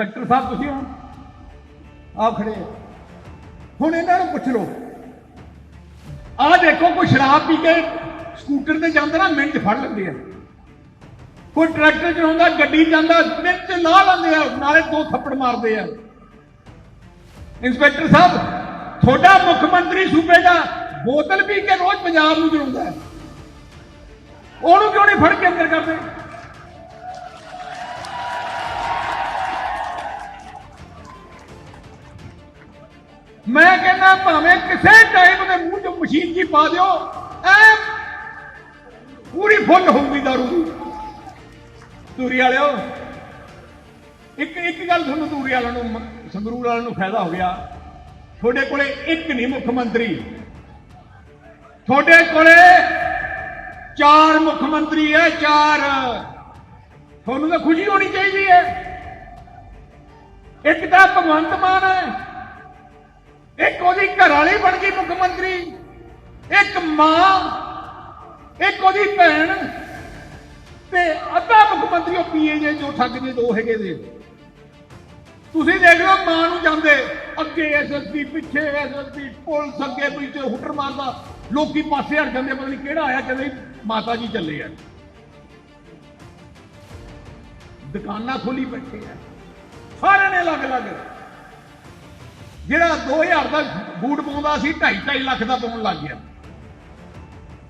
Inspector ਸਾਹਿਬ, ਤੁਸੀਂ ਹੋ ਆਪ ਖੜੇ ਆ। ਹੁਣ ਇਹਨਾਂ ਨੂੰ ਪੁੱਛ ਲਓ। ਆਹ ਦੇਖੋ, ਕੋਈ ਸ਼ਰਾਬ ਪੀ ਕੇ ਸਕੂਟਰ ਤੇ ਜਾਂਦਾ ਨਾ, ਮਿੰਟ ਫੜ ਲੈਂਦੇ ਆ। ਕੋਈ ਟਰੈਕਟਰ ਚਲਾਉਂਦਾ, ਗੱਡੀ ਜਾਂਦਾ, ਮਿੰਟ 'ਚ ਲਾ ਲੈਂਦੇ ਆ, ਨਾਲੇ ਦੋ ਥੱਪੜ ਮਾਰਦੇ ਆ। ਇੰਸਪੈਕਟਰ ਸਾਹਿਬ, ਤੁਹਾਡਾ ਮੁੱਖ ਮੰਤਰੀ ਸੂਬੇ ਦਾ ਬੋਤਲ ਪੀ ਕੇ ਰੋਜ਼ ਪੰਜਾਬ ਨੂੰ ਚਲਾਉਂਦਾ ਹੈ। ਉਹਨੂੰ ਕਿਉਂ ਨਹੀਂ ਫੜ ਕੇ ਅੰਦਰ ਕਰਦੇ? ਮੈਂ ਕਹਿੰਦਾ ਭਾਵੇਂ ਕਿਸੇ ਟਾਈਮ ਦੇ ਮੂੰਹ 'ਚ ਮਸ਼ੀਨ ਜੀ ਪਾ ਦਿਓ, ਐ ਪੂਰੀ ਫੁੱਲ ਹੋਊਗੀ ਦਾਰੂ ਦੀ। ਤੂਰੀ ਵਾਲਿਓ, ਇੱਕ ਇੱਕ ਗੱਲ ਤੁਹਾਨੂੰ ਤੂਰੀ ਵਾਲਿਆਂ ਨੂੰ ਸੰਗਰੂਰ ਵਾਲਿਆਂ ਨੂੰ ਫਾਇਦਾ ਹੋ ਗਿਆ। ਤੁਹਾਡੇ ਕੋਲੇ ਇੱਕ ਨਹੀਂ ਮੁੱਖ ਮੰਤਰੀ। ਤੁਹਾਡੇ ਕੋਲੇ ਚਾਰ ਮੁੱਖ ਮੰਤਰੀ ਹੈ ਚਾਰ। ਤੁਹਾਨੂੰ ਤਾਂ ਖੁਸ਼ੀ ਹੋਣੀ ਚਾਹੀਦੀ ਹੈ ਇੱਕ ਤਾਂ ਭਗਵੰਤ ਮਾਨ ਹੈ ਇੱਕ ਉਹਦੀ ਘਰ ਵਾਲੀ ਬਣ ਗਈ ਮੁੱਖ ਮੰਤਰੀ। ਇੱਕ ਮਾਂ, ਇੱਕ ਉਹਦੀ ਭੈਣ ਤੇ ਅੱਧਾ ਮੁੱਖ ਮੰਤਰੀ ਉਹ ਪੀਏ ਜੇ, ਜੋ ਠੱਗ ਜੇ ਦੋ ਹੈਗੇ ਦੇ ਤੁਸੀਂ ਦੇਖ ਲਓ, ਮਾਂ ਨੂੰ ਜਾਂਦੇ, ਅੱਗੇ ਐਸਐਸਪੀ ਪਿੱਛੇ ਐਸਐਸਪੀ ਪੁਲਿਸ ਅੱਗੇ ਪਿੱਛੇ ਹੁੱਟਰ ਮਾਰਦਾ। ਲੋਕੀ ਪਾਸੇ ਹਟ ਜਾਂਦੇ, ਪਤਾ ਨਹੀਂ ਕਿਹੜਾ ਆਇਆ, ਕਹਿੰਦੇ ਮਾਤਾ ਜੀ ਚੱਲੇ ਆ। ਦੁਕਾਨਾਂ ਖੋਲੀ ਬੈਠੇ ਆ। ਸਾਰਿਆਂ ਨੇ ਅਲੱਗ ਅਲੱਗ ਜਿਹੜਾ 2000 ਦਾ ਬੂਟ ਪਾਉਂਦਾ ਸੀ 2.5 2.5 ਲੱਖ ਦਾ ਪਾਉਣ ਲੱਗ ਗਿਆ।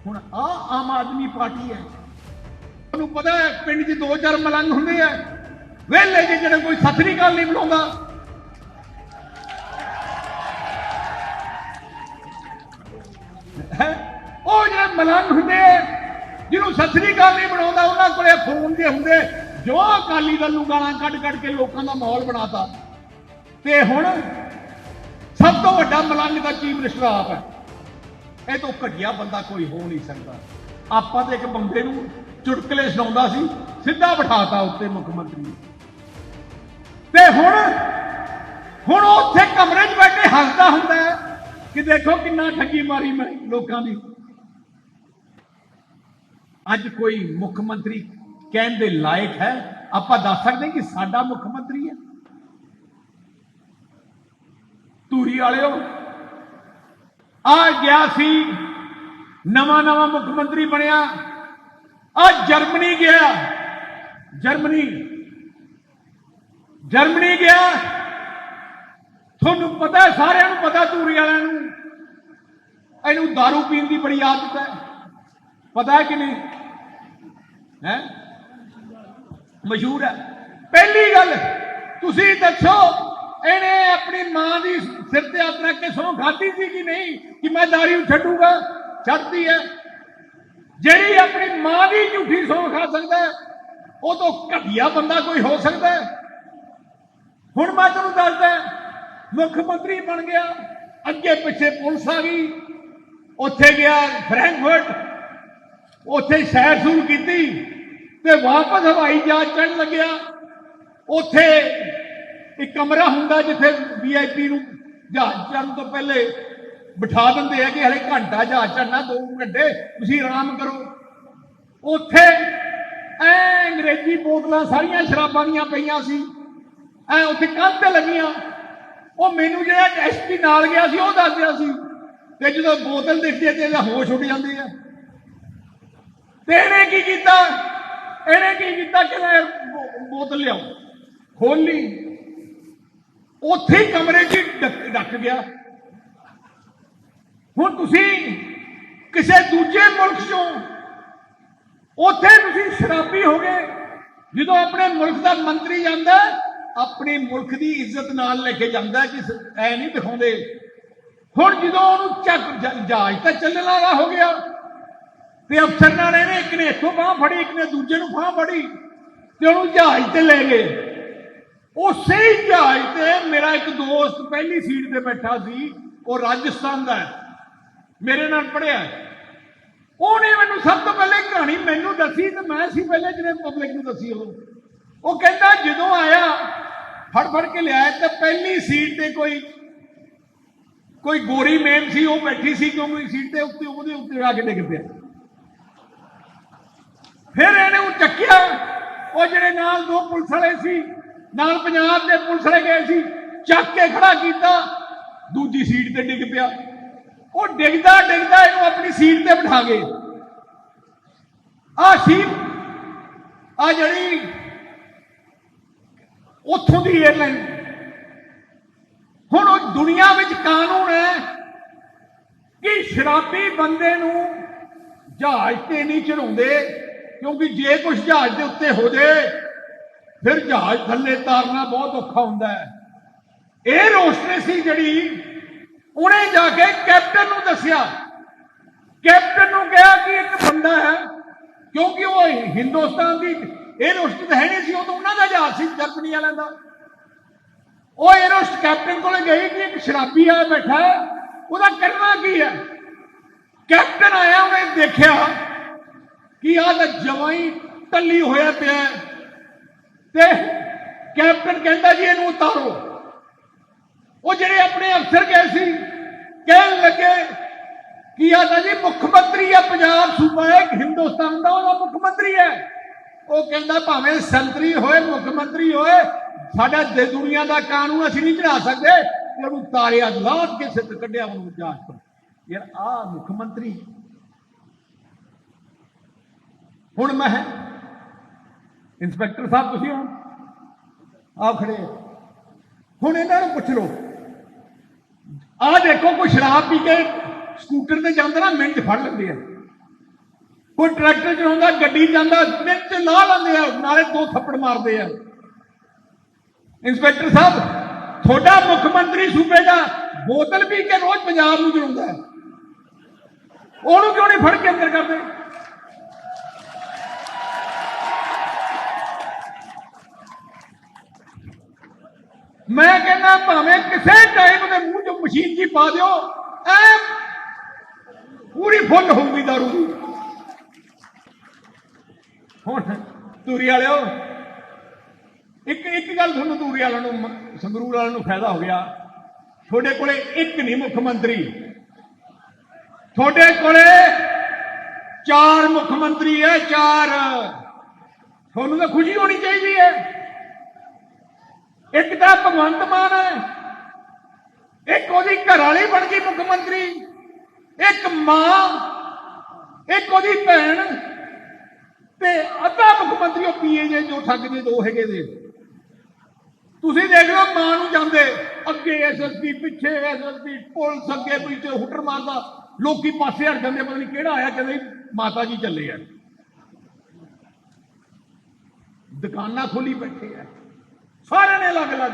ਹੁਣ ਆ ਆਮ ਆਦਮੀ ਪਾਰਟੀ ਹੈ। ਤੁਹਾਨੂੰ ਪਤਾ ਹੈ, ਪਿੰਡ 'ਚ ਦੋ ਚਾਰ ਮਲੰਗ ਹੁੰਦੇ ਆ। ਵੇਲੇ ਚ ਜਿਹੜੇ ਕੋਈ ਸਤਰੀ ਗੱਲ ਨਹੀਂ ਬਣਾਉਂਦਾ ਉਹ ਜਿਹੜੇ ਮਲੰਗ ਹੁੰਦੇ ਆ, ਜਿਹਨੂੰ ਸਤਰੀ ਗੱਲ ਨਹੀਂ ਬਣਾਉਂਦਾ ਉਹਨਾਂ ਕੋਲੇ ਫੋਨ ਦੇ ਹੁੰਦੇ, ਜੋ ਅਕਾਲੀ ਦਲ ਨੂੰ ਗਾਲਾਂ ਕੱਢ ਕੱਢ ਕੇ ਲੋਕਾਂ ਦਾ ਮਾਹੌਲ ਬਣਾਤਾ। ਤੇ ਹੁਣ ਸਭ ਤੋਂ ਵੱਡਾ ਮਲੰਗ ਦਾ ਚੀਫ ਮਿਨਿਸਟਰ ਆਪ ਹੈ? ਇਹ ਤੋਂ ਘਟੀਆ ਬੰਦਾ ਕੋਈ ਹੋ ਨਹੀਂ ਸਕਦਾ। ਆਪਾਂ ਤੇ ਇੱਕ ਬੰਦੇ ਨੂੰ ਚੁਟਕਲੇ ਸੁਣਾਉਂਦਾ ਸੀ, ਸਿੱਧਾ ਬਿਠਾਤਾ ਉੱਤੇ ਮੁੱਖ ਮੰਤਰੀ ਤੇ ਹੁਣ ਹੁਣ ਉੱਥੇ ਕਮਰੇ 'ਚ ਬੈਠੇ ਹੱਸਦਾ ਹੁੰਦਾ ਹੈ ਕਿ ਦੇਖੋ ਕਿੰਨਾ ਠੱਗੀ ਮਾਰੀ ਮੈਂ ਲੋਕਾਂ ਦੀ। ਅੱਜ ਕੋਈ ਮੁੱਖ ਮੰਤਰੀ ਕਹਿਣ ਦੇ ਲਾਇਕ ਹੈ? ਆਪਾਂ ਦੱਸ ਸਕਦੇ ਕਿ ਸਾਡਾ ਮੁੱਖ ਮੰਤਰੀ ਹੈ। ਧੂਰੀ ਵਾਲਿਓ, ਆ ਗਿਆ ਸੀ, ਨਵਾਂ ਨਵਾਂ ਮੁੱਖ ਮੰਤਰੀ ਬਣਿਆ। ਆ ਜਰਮਨੀ ਗਿਆ। ਜਰਮਨੀ ਜਰਮਨੀ ਗਿਆ। ਤੁਹਾਨੂੰ ਪਤਾ ਸਾਰਿਆਂ ਨੂੰ ਪਤਾ, ਧੂਰੀ ਵਾਲਿਆਂ ਨੂੰ। ਇਹਨੂੰ दारू ਪੀਣ ਦੀ ਬੜੀ ਆਦਤ ਹੈ। ਪਤਾ ਹੈ ਕਿ ਨਹੀਂ? ਹੈ? ਮਸ਼ਹੂਰ ਹੈ। ਪਹਿਲੀ ਗੱਲ, ਤੁਸੀਂ ਦੱਸੋ ਇਹਨੇ ਆਪਣੀ ਮਾਂ ਦੀ ਸਿਰ ਤੇ ਹੱਥ ਰੱਖ ਕੇ ਸੌਂ ਖਾਧੀ ਸੀ ਕਿ ਨਹੀਂ ਕਿ ਮੈਂ ਦਾਰੂ ਛੱਡੂਗਾ? ਛੱਡਦੀ ਹੈ। ਜਿਹੜੀ ਆਪਣੀ ਮਾਂ ਦੀ ਝੂਠੀ ਸੌਂ ਖਾ ਸਕਦਾ ਉਹ ਤੋਂ ਘਟੀਆ ਬੰਦਾ ਕੋਈ ਹੋ ਸਕਦਾ ਹੁਣ ਮੈਂ ਤੁਹਾਨੂੰ ਦੱਸਦਾ ਮੁੱਖ ਮੰਤਰੀ ਬਣ ਗਿਆ, ਅੱਗੇ ਪਿੱਛੇ ਪੁਲਿਸ ਆ ਗਈ, ਉੱਥੇ ਗਿਆ ਫਰੈਂਕਫਰਟ, ਉੱਥੇ ਸੈਰ ਸੂਰ ਕੀਤੀ ਤੇ ਵਾਪਸ ਹਵਾਈ ਜਹਾਜ਼ ਚੜਨ ਲੱਗਿਆ। ਉੱਥੇ ਇੱਕ ਕਮਰਾ ਹੁੰਦਾ ਜਿੱਥੇ ਵੀਆਈਪੀ ਨੂੰ ਜਹਾਜ਼ ਚੜ੍ਹਨ ਤੋਂ ਪਹਿਲੇ ਬਿਠਾ ਦਿੰਦੇ ਆ ਕਿ ਹਲੇ ਘੰਟਾ ਜਹਾਜ਼ ਚੜ੍ਹਨਾ 2 ਘੰਟੇ, ਤੁਸੀਂ ਆਰਾਮ ਕਰੋ। ਉੱਥੇ ਐ ਅੰਗਰੇਜ਼ੀ ਬੋਤਲਾਂ ਸਾਰੀਆਂ ਸ਼ਰਾਬਾਂ ਦੀਆਂ ਪਈਆਂ ਸੀ। ਐ ਉੱਥੇ ਕੰਧ ਤੇ ਲੱਗੀਆਂ। ਉਹ ਮੈਨੂੰ ਜਿਹੜਾ ਐਸਪੀ ਨਾਲ ਗਿਆ ਸੀ, ਉਹ ਦੱਸ ਰਿਹਾ ਸੀ ਤੇ ਜਦੋਂ ਬੋਤਲ ਦਿਖਦੀ ਹੈ ਤੇ ਇਹਦਾ ਹੋਸ਼ ਉੱਡ ਜਾਂਦੀ ਹੈ ਤੇ ਇਹਨੇ ਕੀ ਕੀਤਾ? ਇਹਨੇ ਕੀ ਕੀਤਾ ਕਿ ਬੋਤਲ ਲਿਆਓ ਖੋਲੀ ਉੱਥੇ ਕਮਰੇ 'ਚ ਡੱਕ ਡੱਕ ਗਿਆ। ਹੁਣ ਤੁਸੀਂ ਕਿਸੇ ਦੂਜੇ ਮੁਲਕ 'ਚੋਂ ਉੱਥੇ ਤੁਸੀਂ ਸ਼ਰਾਬੀ ਹੋ ਗਏ। ਜਦੋਂ ਆਪਣੇ ਮੁਲਕ ਦਾ ਮੰਤਰੀ ਜਾਂਦਾ ਆਪਣੇ ਮੁਲਕ ਦੀ ਇੱਜ਼ਤ ਨਾਲ ਲੈ ਕੇ ਜਾਂਦਾ ਹੈ ਕਿ ਐ ਨਹੀਂ ਦਿਖਾਉਂਦੇ। ਹੁਣ ਜਦੋਂ ਉਹਨੂੰ ਚੱਕ ਜਹਾਜ਼ ਤਾਂ ਚੱਲਣ ਵਾਲਾ ਹੋ ਗਿਆ। ਤੇ ਅਫਸਰ ਨਾਲ ਇਹਨੇ ਇੱਕ ਨੇ ਇੱਥੋਂ ਬਾਹ ਫੜੀ, ਇੱਕ ਨੇ ਦੂਜੇ ਨੂੰ ਬਾਹ ਫੜੀ ਤੇ ਉਹਨੂੰ ਜਹਾਜ਼ ਤੇ ਲੈ ਗਏ। ਉਸੇ ਹੀ ਜਹਾਜ਼ ਤੇ ਮੇਰਾ ਇੱਕ ਦੋਸਤ ਪਹਿਲੀ ਸੀਟ ਤੇ ਬੈਠਾ ਸੀ, ਉਹ ਰਾਜਸਥਾਨ ਦਾ ਹੈ। ਮੇਰੇ ਨਾਲ ਪੜਿਆ ਉਹਨੇ ਮੈਨੂੰ ਸਭ ਤੋਂ ਪਹਿਲੇ ਕਹਾਣੀ ਮੈਨੂੰ ਦੱਸੀ ਤੇ ਮੈਂ ਸੀ ਪਹਿਲੇ ਜਿਹਨੇ ਪਬਲਿਕ ਨੂੰ ਦੱਸੀ ਉਹ ਉਹ ਕਹਿੰਦਾ, ਜਦੋਂ ਆਇਆ ਫੜ ਫੜ ਕੇ ਲਿਆਇਆ ਤੇ ਪਹਿਲੀ ਸੀਟ ਤੇ ਕੋਈ ਕੋਈ ਗੋਰੀ ਮੇਮ ਸੀ, ਉਹ ਬੈਠੀ ਸੀ ਕਿਉਂਕਿ ਸੀਟ ਤੇ ਉੱਤੇ ਉਹਦੇ ਉੱਤੇ ਆ ਕੇ ਡਿੱਗ ਪਿਆ। ਫਿਰ ਇਹਨੇ ਉਹ ਚੱਕਿਆ, ਉਹ ਜਿਹੜੇ ਨਾਲ ਦੋ ਪੁਲਿਸ ਵਾਲੇ ਸੀ ਨਾਲ ਪੰਜਾਬ ਦੇ ਪੁਲਿਸ ਵਾਲੇ ਗਏ ਸੀ, ਚੱਕ ਕੇ ਖੜਾ ਕੀਤਾ। ਦੂਜੀ ਸੀਟ ਤੇ ਡਿੱਗ ਪਿਆ। ਉਹ ਡਿੱਗਦਾ ਡਿੱਗਦਾ ਇਹਨੂੰ ਆਪਣੀ ਸੀਟ ਤੇ ਬਿਠਾ ਗਏ ਆ ਸੀ ਆ ਜਿਹੜੀ ਉੱਥੋਂ ਦੀ 에ਅਰਲਾਈਨ ਹੁਣ ਉਹ ਦੁਨੀਆ ਵਿੱਚ ਕਾਨੂੰਨ ਹੈ ਕਿ ਸ਼ਰਾਬੀ ਬੰਦੇ ਨੂੰ ਜਹਾਜ਼ ਤੇ ਨਹੀਂ ਚੜਾਉਂਦੇ ਕਿਉਂਕਿ ਜੇ ਕੁਝ ਜਹਾਜ਼ ਦੇ ਉੱਤੇ ਹੋ ਜੇ ਫਿਰ ਜਹਾਜ਼ ਥੱਲੇ ਤਾਰਨਾ ਬਹੁਤ ਔਖਾ ਹੁੰਦਾ ਹੈ। ਇਹ ਰੋਸਟਰ ਸੀ ਜਿਹੜੀ ਉਹਨੇ ਜਾ ਕੇ ਕੈਪਟਨ ਨੂੰ ਦੱਸਿਆ। ਕੈਪਟਨ ਨੂੰ ਕਿਹਾ ਕਿ ਇੱਕ ਬੰਦਾ ਹੈ, ਕਿਉਂਕਿ ਉਹ ਹਿੰਦੁਸਤਾਨ ਦੀ ਇਹ ਰੋਸਟ ਤਾਂ ਹੈ ਨਹੀਂ ਸੀ, ਉਹ ਤਾਂ ਉਹਨਾਂ ਦਾ ਜਹਾਜ਼ ਸੀ ਜਰਮਨੀ ਵਾਲਿਆਂ ਦਾ। ਉਹ ਇਹ ਰੋਸਟ ਕੈਪਟਨ ਕੋਲ ਗਈ ਕਿ ਇੱਕ ਸ਼ਰਾਬੀ ਆ ਬੈਠਾ ਉਹਦਾ ਕਰਨਾ ਕੀ ਹੈ? ਕੈਪਟਨ ਆਇਆ, ਉਹਨੇ ਦੇਖਿਆ ਕਿ ਆਹ ਤਾਂ ਜਮਾਂ ਟੱਲੀ ਹੋਇਆ ਪਿਆ ਤੇ ਕੈਪਟਨ ਕਹਿੰਦਾ ਜੀ ਇਹਨੂੰ ਉਤਾਰੋ। ਉਹ ਜਿਹੜੇ ਆਪਣੇ ਅਫਸਰ ਗਏ ਸੀ, ਕਹਿਣ ਲੱਗੇ, ਕਿ ਆ ਜੀ ਮੁੱਖ ਮੰਤਰੀ ਆ ਪੰਜਾਬ ਸੂਬਾ ਹੈ ਹਿੰਦੁਸਤਾਨ ਦਾ ਉਹਦਾ ਮੁੱਖ ਮੰਤਰੀ ਹੈ। ਉਹ ਕਹਿੰਦਾ ਭਾਵੇਂ ਸੰਤਰੀ ਹੋਏ, ਮੁੱਖ ਮੰਤਰੀ ਹੋਏ, ਸਾਡਾ ਦੇ ਦੁਨੀਆ ਦਾ ਕਾਨੂੰਨ ਅਸੀਂ ਨਹੀਂ ਚੜਾ ਸਕਦੇ। ਤੇ ਉਹਨੂੰ ਤਾਰਿਆ ਲਾਟ ਕੇ ਸਿੱਧ ਕੱਢਿਆ ਉਹਨੂੰ ਜਾਂਚ ਕਰ ਯਾਰ ਆ ਮੁੱਖ ਮੰਤਰੀ। ਹੁਣ ਮੈਂ ਇੰਸਪੈਕਟਰ ਸਾਹਿਬ, ਤੁਸੀਂ ਹੋ ਆਪ ਖੜੇ। ਹੁਣ ਇਹਨਾਂ ਨੂੰ ਪੁੱਛ ਲਓ। ਆਹ ਦੇਖੋ, ਕੋਈ ਸ਼ਰਾਬ ਪੀ ਕੇ ਸਕੂਟਰ ਤੇ ਜਾਂਦਾ ਨਾ ਮਿੰਟ ਫੜ ਲੈਂਦੇ ਆ। ਕੋਈ ਟਰੈਕਟਰ ਚਲਾਉਂਦਾ, ਗੱਡੀ ਜਾਂਦਾ ਮਿੰਟ 'ਚ ਲਾ ਲੈਂਦੇ ਆ, ਨਾਲੇ ਦੋ ਥੱਪੜ ਮਾਰਦੇ ਆ। ਇੰਸਪੈਕਟਰ ਸਾਹਿਬ, ਤੁਹਾਡਾ ਮੁੱਖ ਮੰਤਰੀ ਸੂਬੇ ਦਾ ਬੋਤਲ ਪੀ ਕੇ ਰੋਜ਼ ਪੰਜਾਬ ਨੂੰ ਚਲਾਉਂਦਾ ਉਹਨੂੰ ਕਿਉਂ ਨਹੀਂ ਫੜ ਕੇ ਅੰਦਰ ਕਰਦੇ? ਮੈਂ ਕਹਿੰਦਾ ਭਾਵੇਂ ਕਿਸੇ ਟਾਈਮ ਦੇ ਮੂੰਹ 'ਚ ਮਸ਼ੀਨ ਜੀ ਪਾ ਦਿਓ, ਐ ਪੂਰੀ ਫੁੱਲ ਹੋਊਗੀ ਦਾਰੂ ਦੀ। ਹੁਣ ਤੂਰੀ ਵਾਲਿਓ, ਇੱਕ ਇੱਕ ਗੱਲ ਤੁਹਾਨੂੰ ਤੂਰੀ ਵਾਲਿਆਂ ਨੂੰ ਸੰਗਰੂਰ ਵਾਲਿਆਂ ਨੂੰ ਫਾਇਦਾ ਹੋ ਗਿਆ। ਤੁਹਾਡੇ ਕੋਲੇ ਇੱਕ ਨਹੀਂ ਮੁੱਖ ਮੰਤਰੀ। ਤੁਹਾਡੇ ਕੋਲੇ ਚਾਰ ਮੁੱਖ ਮੰਤਰੀ ਹੈ ਚਾਰ। ਤੁਹਾਨੂੰ ਤਾਂ ਖੁਸ਼ੀ ਹੋਣੀ ਚਾਹੀਦੀ ਹੈ ਇੱਕ ਤਾਂ ਭਗਵੰਤ ਮਾਨ ਹੈ। ਇੱਕ ਉਹਦੀ ਘਰ ਵਾਲੀ ਬਣ ਗਈ ਮੁੱਖ ਮੰਤਰੀ। ਇੱਕ ਮਾਂ, ਇੱਕ ਉਹਦੀ ਭੈਣ ਤੇ ਅੱਧਾ ਮੁੱਖ ਮੰਤਰੀ ਉਹ ਪੀਏ ਜੇ ਜੋ ਠੱਗ ਦੇ ਦੋ ਹੈਗੇ ਦੇ ਤੁਸੀਂ ਦੇਖ ਲਓ ਮਾਂ ਨੂੰ ਜਾਂਦੇ, ਅੱਗੇ ਐਸਐਸਪੀ ਪਿੱਛੇ ਐਸਐਸਪੀ ਪੁਲਿਸ ਅੱਗੇ ਪਿੱਛੇ ਹੁੱਟਰ ਮਾਰਦਾ। ਲੋਕੀ ਪਾਸੇ ਹਟ ਜਾਂਦੇ, ਪਤਾ ਨਹੀਂ ਕਿਹੜਾ ਆਇਆ, ਕਹਿੰਦੇ ਮਾਤਾ ਜੀ ਚੱਲੇ ਆ। ਦੁਕਾਨਾਂ ਖੋਲੀ ਬੈਠੇ ਆ। ਸਾਰਿਆਂ ਨੇ ਅਲੱਗ ਅਲੱਗ।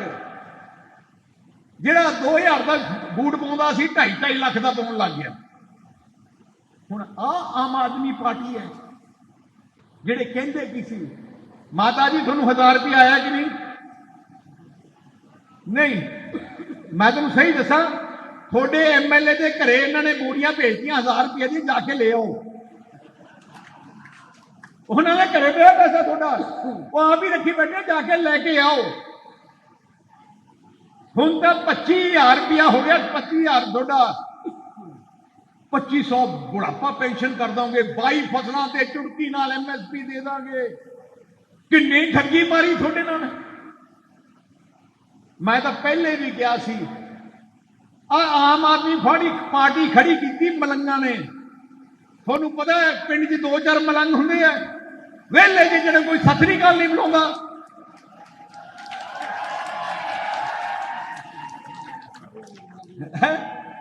ਜਿਹੜਾ 2000 ਦਾ ਬੂਟ ਪਾਉਂਦਾ ਸੀ 2.5 2.5 ਲੱਖ ਦਾ ਪਾਉਣ ਲੱਗ ਗਿਆ। ਹੁਣ ਆ ਆਮ ਆਦਮੀ ਪਾਰਟੀ ਹੈ। ਜਿਹੜੇ ਕਹਿੰਦੇ ਕੀ ਸੀ, ਮਾਤਾ ਜੀ, ਤੁਹਾਨੂੰ 1000 ਰੁਪਏ ਆਇਆ ਕਿ ਨਹੀਂ? ਨਹੀਂ। ਮੈਂ ਤੁਹਾਨੂੰ ਸਹੀ ਦੱਸਾਂ, ਤੁਹਾਡੇ ਐਮਐਲਏ ਦੇ ਘਰੇ ਇਹਨਾਂ ਨੇ ਬੋਰੀਆਂ ਭੇਜਤੀਆਂ 1000 ਰੁਪਏ ਦੀ ਜਾ ਕੇ ਲੈ ਆਓ। ਉਹਨਾਂ ਨੇ ਘਰੇ ਪਿਆ ਪੈਸਾ ਤੁਹਾਡਾ ਉਹ ਆਪ ਹੀ ਰੱਖੀ ਬੈਠੇ ਜਾ ਕੇ ਲੈ ਕੇ ਆਓ ਹੁਣ ਤਾਂ 25000 ਰੁਪਇਆ ਹੋ ਗਿਆ 25000 ਤੁਹਾਡਾ 2500 ਬੁਢਾਪਾ ਪੈਨਸ਼ਨ ਕਰ ਦੋਗੇ 22 ਫਸਲਾਂ ਤੇ ਚੁੜਕੀ ਨਾਲ ਐਮਐਸਪੀ ਦੇ ਦਾਂਗੇ ਕਿੰਨੀ ਠੱਗੀ ਮਾਰੀ ਤੁਹਾਡੇ ਨਾਲ ਮੈਂ ਤਾਂ ਪਹਿਲੇ ਵੀ ਕਿਹਾ ਸੀ ਆ ਆਮ ਆਦਮੀ ਫਾੜੀ ਪਾਰਟੀ ਖੜੀ ਕੀਤੀ ਮਲੰਗਾਂ ਨੇ ਤੁਹਾਨੂੰ ਪਤਾ ਹੈ ਪਿੰਡ 'ਚ ਦੋ ਚਾਰ ਮਲੰਗ ਹੁੰਦੇ ਆ ਵੇਲੇ ਜਿਹੇ ਜਿਹੜੇ ਕੋਈ ਸਤਿ ਸ੍ਰੀ ਅਕਾਲ ਨਹੀਂ ਬੁਲਾਉਂਦਾ।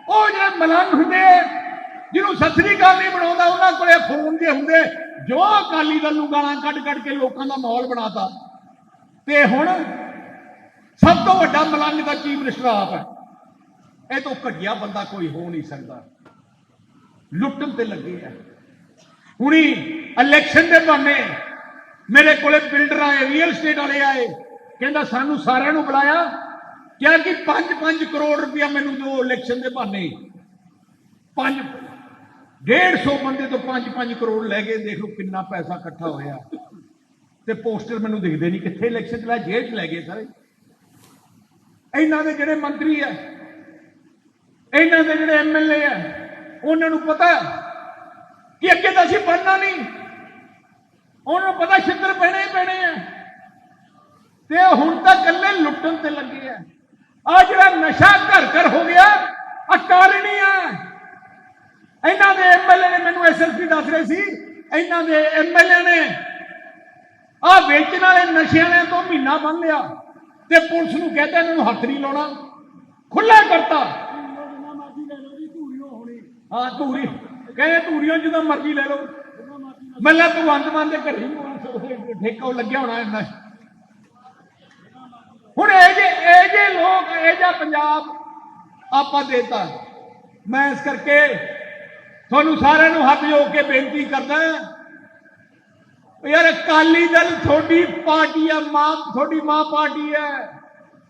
ਉਹ ਜਿਹੜੇ ਮਲੰਗ ਹੁੰਦੇ ਜਿਹਨੂੰ ਸਤਿ ਸ੍ਰੀ ਅਕਾਲ ਨਹੀਂ ਬਣਾਉਂਦਾ ਉਹਨਾਂ ਕੋਲੇ ਫੋਨ ਜੇ ਹੁੰਦੇ, ਜੋ ਅਕਾਲੀ ਦਲ ਨੂੰ ਗਾਲਾਂ ਕੱਢ ਕੱਢ ਕੇ ਲੋਕਾਂ ਦਾ ਮਾਹੌਲ ਬਣਾਤਾ। ਤੇ ਹੁਣ ਸਭ ਤੋਂ ਵੱਡਾ ਮਲੰਗ ਦਾ ਚੀਫ ਮਿਨਿਸਟਰ ਆਪ ਹੈ? ਇਹ ਤੋਂ ਘਟੀਆ ਬੰਦਾ ਕੋਈ ਹੋ ਨਹੀਂ ਸਕਦਾ। ਲੁੱਟਣ ਤੇ ਲੱਗੇ ਆ। ਹੁਣੀ ਇਲੈਕਸ਼ਨ ਦੇ ਬਹਾਨੇ ਮੇਰੇ ਕੋਲੇ ਬਿਲਡਰ ਆਏ ਰੀਅਲ ਸਟੇਟ ਵਾਲੇ ਆਏ, ਕਹਿੰਦਾ ਸਾਨੂੰ ਸਾਰਿਆਂ ਨੂੰ ਬੁਲਾਇਆ, ਕਿਹਾ ਕਿ 5-5 ਕਰੋੜ ਰੁਪਇਆ ਮੈਨੂੰ ਦਿਓ ਇਲੈਕਸ਼ਨ ਦੇ ਬਹਾਨੇ। 5 150 ਬੰਦੇ ਤੋਂ 5-5 ਕਰੋੜ ਲੈ ਗਏ ਦੇਖੋ ਕਿੰਨਾ ਪੈਸਾ ਇਕੱਠਾ ਹੋਇਆ। ਤੇ ਪੋਸਟਰ ਮੈਨੂੰ ਦਿਖਦੇ ਨਹੀਂ ਕਿੱਥੇ ਇਲੈਕਸ਼ਨ ਚ ਲੈ, ਜੇਲ੍ਹ ਚ ਲੈ ਗਏ ਸਾਰੇ। ਇਹਨਾਂ ਦੇ ਜਿਹੜੇ ਮੰਤਰੀ ਆ, ਇਹਨਾਂ ਦੇ ਜਿਹੜੇ ਐਮਐਲਏ ਆ, ਉਹਨਾਂ ਨੂੰ ਪਤਾ ਕਿ ਅੱਗੇ ਤਾਂ ਅਸੀਂ ਬਣਨਾ ਨਹੀਂ। ਉਹਨਾਂ ਨੂੰ ਪਤਾ ਛਿੱਤਰ ਪੈਣੇ ਹੀ ਪੈਣੇ ਆ। ਤੇ ਹੁਣ ਤਾਂ ਇਕੱਲੇ ਲੁੱਟਣ ਤੇ ਲੱਗੇ ਆ। ਆ ਜਿਹੜਾ ਨਸ਼ਾ ਘਰ ਘਰ ਹੋ ਗਿਆ ਆ ਕਾਰਣੀ ਆ। ਇਹਨਾਂ ਦੇ ਐਮਐਲਏ ਨੇ ਮੈਨੂੰ ਐਸਐਸਪੀ ਦੱਸ ਰਹੇ ਸੀ ਇਹਨਾਂ ਦੇ ਐਮਐਲਏ ਨੇ ਆ ਵੇਚਣ ਵਾਲੇ ਨਸ਼ੇ ਵਾਲਿਆਂ ਤੋਂ ਮਹੀਨਾ ਬੰਨ ਲਿਆ ਤੇ ਪੁਲਿਸ ਨੂੰ ਕਹਿੰਦਾ ਇਹਨਾਂ ਨੂੰ ਹੱਥ ਨਹੀਂ ਲਾਉਣਾ। ਖੁੱਲਾ ਕਰਤਾ। ਹਾਂ ਧੂਰੀ। ਕਹਿੰਦੇ ਧੂਰੀਆਂ ਜਦੋਂ ਮਰਜ਼ੀ ਲੈ ਲਓ। ਮੱਲਾ ਭਗਵੰਤ ਮਾਨ ਦੇ ਘਰੇ ਠੇਕਾ ਲੱਗਿਆ ਹੋਣਾ ਇਹਨਾਂ ਹੁਣ ਇਹ ਜੇ ਇਹ ਜੇ ਲੋਕ, ਇਹ ਜਿਹਾ ਪੰਜਾਬ ਆਪਾਂ ਦੇਤਾ। ਮੈਂ ਇਸ ਕਰਕੇ ਤੁਹਾਨੂੰ ਸਾਰਿਆਂ ਨੂੰ ਹੱਥ ਜੋੜ ਕੇ ਬੇਨਤੀ ਕਰਦਾ ਯਾਰ ਅਕਾਲੀ ਦਲ ਤੁਹਾਡੀ ਪਾਰਟੀ ਹੈ ਮਾਂ ਤੁਹਾਡੀ ਮਾਂ ਪਾਰਟੀ ਹੈ।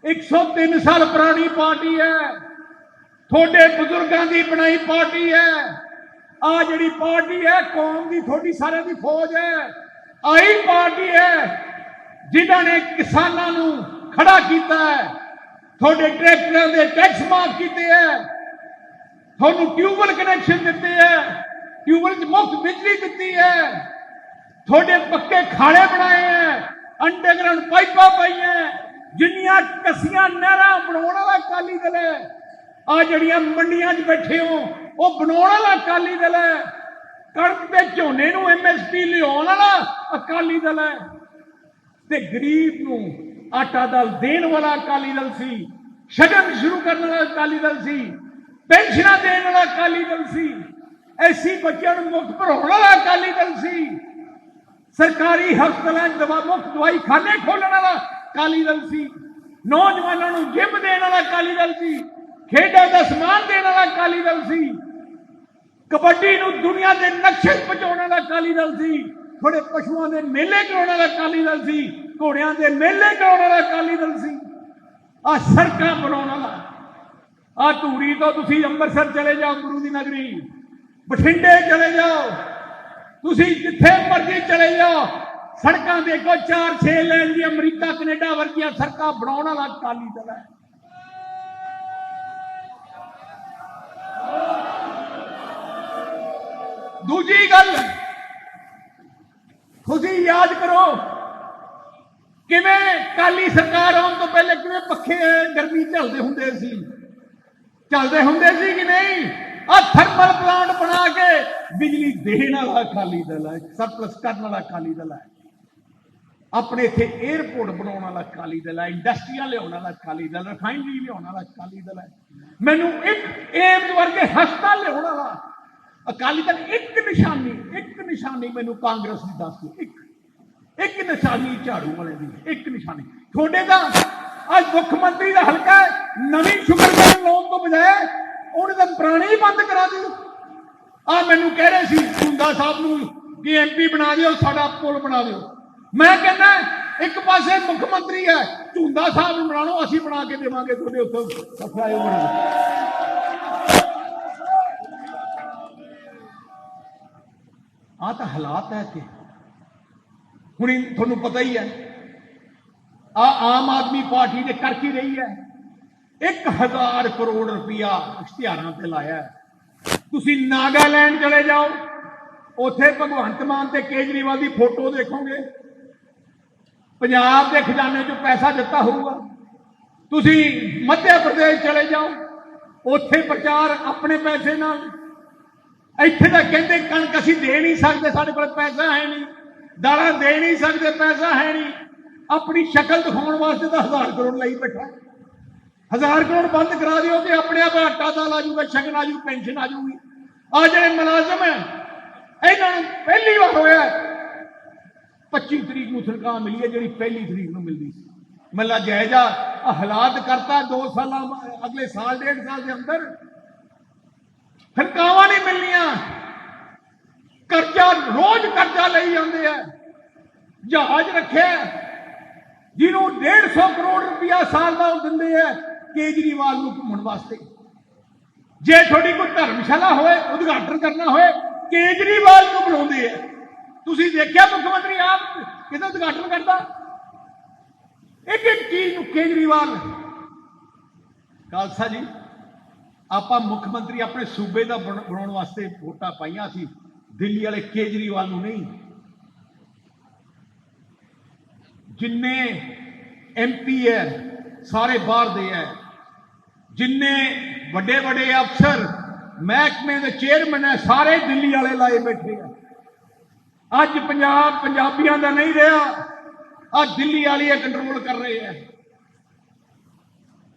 103 ਸਾਲ ਪੁਰਾਣੀ ਪਾਰਟੀ ਹੈ। ਤੁਹਾਡੇ ਬਜ਼ੁਰਗਾਂ ਦੀ ਬਣਾਈ ਪਾਰਟੀ ਹੈ। ਆ ਜਿਹੜੀ ਪਾਰਟੀ ਹੈ, ਕੌਮ ਦੀ, ਤੁਹਾਡੀ ਸਾਰਿਆਂ ਦੀ ਫੌਜ ਹੈ। ਆਹੀ ਪਾਰਟੀ ਹੈ ਜਿਨ੍ਹਾਂ ਨੇ ਕਿਸਾਨਾਂ ਨੂੰ ਖੜਾ ਕੀਤਾ ਹੈ। ਤੁਹਾਡੇ ਟਰੈਕਟਰਾਂ ਦੇ ਟੈਕਸ ਮਾਫ ਕੀਤੇ ਹੈ। ਤੁਹਾਨੂੰ ਟਿਊਬਲ ਕਨੈਕਸ਼ਨ ਦਿੱਤੇ ਹੈ। ਟਿਊਬਲ 'ਚ ਮੁਫਤ ਬਿਜਲੀ ਦਿੱਤੀ ਹੈ। ਤੁਹਾਡੇ ਪੱਕੇ ਖਾੜੇ ਬਣਾਏ ਹੈ। ਅੰਡਰਗਰਾਉਂਡ ਪਾਈਪਾਂ ਪਾਈਆਂ ਜਿੰਨੀਆਂ ਕਸੀਆਂ ਨਹਿਰਾਂ ਬਣਾਉਣ ਵਾਲਾ ਅਕਾਲੀ ਦਲ ਹੈ। ਆ ਜਿਹੜੀਆਂ ਮੰਡੀਆਂ 'ਚ ਬੈਠੇ ਹੋ, ਉਹ ਬਣਾਉਣ ਵਾਲਾ ਅਕਾਲੀ ਦਲ ਹੈ। ਕਣਕ ਤੇ ਝੋਨੇ ਨੂੰ ਐਮਐਸਪੀ ਲਿਆਉਣ ਵਾਲਾ ਅਕਾਲੀ ਦਲ ਹੈ। ਤੇ ਗਰੀਬ ਨੂੰ ਆਟਾ ਦਾਲ ਦੇਣ ਵਾਲਾ ਅਕਾਲੀ ਦਲ ਸੀ। ਸ਼ਗਨ ਸ਼ੁਰੂ ਕਰਨ ਵਾਲਾ ਅਕਾਲੀ ਦਲ ਸੀ। ਪੈਨਸ਼ਨਾਂ ਦੇਣ ਵਾਲਾ ਅਕਾਲੀ ਦਲ ਸੀ। ਐਸੀ ਬੱਚਿਆਂ ਨੂੰ ਮੁਕਤ ਭਰਾਉਣ ਵਾਲਾ ਅਕਾਲੀ ਦਲ ਸੀ। ਸਰਕਾਰੀ ਹਸਪਤਾਲਾਂ 'ਚ ਦਵਾ, ਮੁਫਤ ਦਵਾਈ ਖਾਨੇ ਖੋਲਣ ਵਾਲਾ ਅਕਾਲੀ ਦਲ ਸੀ। ਨੌਜਵਾਨਾਂ ਨੂੰ ਜਿਮ ਦੇਣ ਵਾਲਾ ਅਕਾਲੀ ਦਲ ਸੀ। ਖੇਡਾਂ ਦਾ ਸਮਾਨ ਦੇਣ ਵਾਲਾ ਅਕਾਲੀ ਦਲ ਸੀ। ਕਬੱਡੀ ਨੂੰ ਦੁਨੀਆ ਦੇ ਨਕਸ਼ੇ ਪਹੁੰਚਾਉਣ ਵਾਲਾ ਅਕਾਲੀ ਦਲ ਸੀ। ਥੋੜੇ ਪਸ਼ੂਆਂ ਦੇ ਮੇਲੇ ਕਰਾਉਣ ਵਾਲਾ ਅਕਾਲੀ ਦਲ ਸੀ। ਘੋੜਿਆਂ ਦੇ ਮੇਲੇ ਕਰਾਉਣ ਵਾਲਾ ਅਕਾਲੀ ਦਲ ਸੀ। ਆ ਸੜਕਾਂ ਬਣਾਉਣ ਵਾਲਾ। ਆ ਧੂਰੀ ਤੋਂ ਤੁਸੀਂ ਅੰਮ੍ਰਿਤਸਰ ਚਲੇ ਜਾਓ ਗੁਰੂ ਦੀ ਨਗਰੀ। ਬਠਿੰਡੇ ਚਲੇ ਜਾਓ। ਤੁਸੀਂ ਜਿੱਥੇ ਮਰਜ਼ੀ ਚਲੇ ਜਾਓ। ਸੜਕਾਂ ਦੇਖੋ 4-6 ਲੈਣ ਦੀ ਅਮਰੀਕਾ, ਕੈਨੇਡਾ ਵਰਗੀਆਂ ਸੜਕਾਂ ਬਣਾਉਣ ਵਾਲਾ ਅਕਾਲੀ ਦਲ ਹੈ। ਦੂਜੀ ਗੱਲ ਤੁਸੀਂ ਯਾਦ ਕਰੋ ਕਿਵੇਂ ਕਾਲੀ ਸਰਕਾਰ ਆਉਣ ਤੋਂ ਪਹਿਲੇ ਕਿਵੇਂ ਪੱਖੇ ਗਰਮੀ ਝੱਲਦੇ ਹੁੰਦੇ ਸੀ ਚੱਲਦੇ ਹੁੰਦੇ ਸੀ ਕਿ ਨਹੀਂ ਆ ਥਰਮਲ ਪਲਾਂਟ ਬਣਾ ਕੇ ਬਿਜਲੀ ਦੇਣ ਵਾਲਾ ਅਕਾਲੀ ਦਲ ਹੈ ਸਰਪਲਸ ਕਰਨ ਵਾਲਾ ਅਕਾਲੀ ਦਲ ਹੈ ਆਪਣੇ ਇੱਥੇ 에어ਪੋਰਟ ਬਣਾਉਣ ਵਾਲਾ ਅਕਾਲੀ ਦਲ ਹੈ ਇੰਡਸਟਰੀਆਂ ਲਿਆਉਣ ਵਾਲਾ ਅਕਾਲੀ ਦਲ ਰਿਫਾਈਨਰੀ ਲਿਆਉਣ ਵਾਲਾ ਅਕਾਲੀ ਦਲ ਹੈ। ਮੈਨੂੰ ਇੱਕ ਏਮਜ਼ ਵਰਗੇ ਹਸਪਤਾਲ ਲਿਆਉਣ ਵਾਲਾ ਅਕਾਲੀ ਦਲ ਇੱਕ ਨਿਸ਼ਾਨੀ ਇੱਕ ਨਿਸ਼ਾਨੀ ਮੈਨੂੰ ਕਾਂਗਰਸ ਦੀ ਦੱਸ ਦਿਓ, ਇੱਕ। ਇੱਕ ਨਿਸ਼ਾਨੀ ਝਾੜੂ ਵਾਲੇ ਦੀ, ਇੱਕ ਨਿਸ਼ਾਨੀ। ਤੁਹਾਡੇ ਦਾ ਅੱਜ ਮੁੱਖ ਮੰਤਰੀ ਦਾ ਹਲਕਾ ਨਵੀਂ ਸ਼ੁਗਰ ਲਾਉਣ ਤੋਂ ਬਜਾਏ ਉਹਨੇ ਤਾਂ ਪੁਰਾਣੀ ਹੀ ਬੰਦ ਕਰਾ ਦਿਓ ਆ ਮੈਨੂੰ ਕਹਿ ਰਹੇ ਸੀ ਸੁੰਦਾ ਸਾਹਿਬ ਨੂੰ ਕਿ ਐਮਪੀ ਬਣਾ ਦਿਓ, ਸਾਡਾ ਪੁਲ ਬਣਾ ਦਿਓ। ਮੈਂ ਕਹਿੰਦਾ, ਇੱਕ ਪਾਸੇ ਮੁੱਖ ਮੰਤਰੀ ਹੈ, ਝੁੰਦਾ ਸਾਹਿਬ ਨੂੰ ਬਣਾ ਲਓ ਅਸੀਂ ਬਣਾ ਕੇ ਦੇਵਾਂਗੇ ਤੁਹਾਡੇ ਉੱਤੇ। ਸਫ਼ਾਈ ਬਣਾ ਆ ਤਾਂ ਹਾਲਾਤ ਹੈ ਕਿ ਹੁਣ ਤੁਹਾਨੂੰ ਪਤਾ ਹੀ ਹੈ ਆ ਆਮ ਆਦਮੀ ਪਾਰਟੀ ਨੇ ਕਰ ਕੀ ਰਹੀ ਹੈ। 1000 ਕਰੋੜ ਰੁਪਇਆ ਇਸ਼ਤਿਹਾਰਾਂ ਤੇ ਲਾਇਆ ਤੁਸੀਂ ਨਾਗਾਲੈਂਡ ਚਲੇ ਜਾਓ, ਉੱਥੇ ਭਗਵੰਤ ਮਾਨ ਤੇ ਕੇਜਰੀਵਾਲ ਦੀ ਫੋਟੋ ਦੇਖੋਗੇ। ਪੰਜਾਬ ਦੇ ਖਜ਼ਾਨੇ 'ਚੋਂ ਪੈਸਾ ਦਿੱਤਾ ਹੋਊਗਾ। ਤੁਸੀਂ ਮੱਧ ਪ੍ਰਦੇਸ਼ ਚਲੇ ਜਾਓ, ਉੱਥੇ ਪ੍ਰਚਾਰ ਆਪਣੇ ਪੈਸੇ ਨਾਲ। ਇੱਥੇ ਤਾਂ ਕਹਿੰਦੇ ਕਣਕ ਅਸੀਂ ਦੇ ਨਹੀਂ ਸਕਦੇ, ਸਾਡੇ ਕੋਲ ਪੈਸਾ ਹੈ ਨਹੀਂ। ਦਾਲਾਂ ਦੇ ਨਹੀਂ ਸਕਦੇ, ਪੈਸਾ ਹੈ ਨਹੀਂ। ਆਪਣੀ ਸ਼ਕਲ ਦਿਖਾਉਣ ਵਾਸਤੇ ਤਾਂ ਹਜ਼ਾਰ ਕਰੋੜ ਲਈ ਬੈਠਾ। ਹਜ਼ਾਰ ਕਰੋੜ ਬੰਦ ਕਰਾ ਦਿਓ ਤੇ ਆਪਣੇ ਆਪ ਆਟਾ ਦਾਲ ਆ ਜੂਗਾ ਸ਼ਗਨ ਆ ਜੂ ਪੈਨਸ਼ਨ ਆ ਜੂਗੀ ਆ ਜਿਹੜੇ ਮੁਲਾਜ਼ਮ ਹੈ, ਇਹਨਾਂ ਨੂੰ ਪਹਿਲੀ ਵਾਰ ਹੋਇਆ 25 ਤਰੀਕ ਨੂੰ ਤਨਖਾਹ ਮਿਲੀ ਹੈ, ਜਿਹੜੀ ਪਹਿਲੀ ਤਰੀਕ ਨੂੰ ਮਿਲਦੀ ਸੀ। ਮੱਲਾ ਜਾਇਜ਼ਾ ਹਾਲਾਤ ਕਰਤਾ 2 ਸਾਲਾਂ ਅਗਲੇ ਸਾਲ, ਡੇਢ ਸਾਲ ਦੇ ਅੰਦਰ। ਤਨਖਾਹਾਂ ਨਹੀਂ ਮਿਲਣੀਆਂ? ਕਰਜ਼ਾ, ਰੋਜ਼ ਕਰਜ਼ਾ ਲਈ ਜਾਂਦੇ ਆ, ਜਹਾਜ਼ ਰੱਖਿਆ ਜਿਹਨੂੰ 150 ਕਰੋੜ ਰੁਪਇਆ ਸਾਲ ਦਾ ਉਹ ਦਿੰਦੇ ਆ, ਕੇਜਰੀਵਾਲ ਨੂੰ ਘੁੰਮਣ ਵਾਸਤੇ। ਜੇ ਤੁਹਾਡੀ ਕੋਈ ਧਰਮਸ਼ਾਲਾ ਹੋਵੇ ਉਦਘਾਟਨ ਕਰਨਾ ਹੋਵੇ ਕੇਜਰੀਵਾਲ ਨੂੰ ਬੁਲਾਉਂਦੇ ਆ। ਤੁਸੀਂ ਦੇਖਿਆ ਮੁੱਖ ਮੰਤਰੀ ਆਪ ਕਿਹਦਾ ਉਦਘਾਟਨ ਕਰਦਾ? ਇੱਕ ਇੱਕ ਚੀਜ਼ ਨੂੰ ਕੇਜਰੀਵਾਲ। ਖਾਲਸਾ ਜੀ, ਆਪਾਂ ਮੁੱਖ ਮੰਤਰੀ ਆਪਣੇ ਸੂਬੇ ਦਾ ਬਣ- ਬਣਾਉਣ ਵਾਸਤੇ ਵੋਟਾਂ ਪਾਈਆਂ ਸੀ। ਦਿੱਲੀ ਵਾਲੇ ਕੇਜਰੀਵਾਲ ਨੂੰ ਨਹੀਂ। ਜਿੰਨੇ ਐਮਪੀ ਹੈ ਸਾਰੇ ਬਾਹਰ ਦੇ ਹੈ ਜਿੰਨੇ ਵੱਡੇ ਵੱਡੇ ਅਫਸਰ, ਮਹਿਕਮੇ ਦੇ ਚੇਅਰਮੈਨ ਹੈ ਸਾਰੇ ਦਿੱਲੀ ਵਾਲੇ ਲਾਏ ਬੈਠੇ ਆ ਅੱਜ ਪੰਜਾਬ ਪੰਜਾਬੀਆਂ ਦਾ ਨਹੀਂ ਰਿਹਾ ਅੱਜ ਦਿੱਲੀ ਵਾਲੀ ਵਾਲੇ ਕੰਟਰੋਲ ਕਰ ਰਹੇ ਹੈ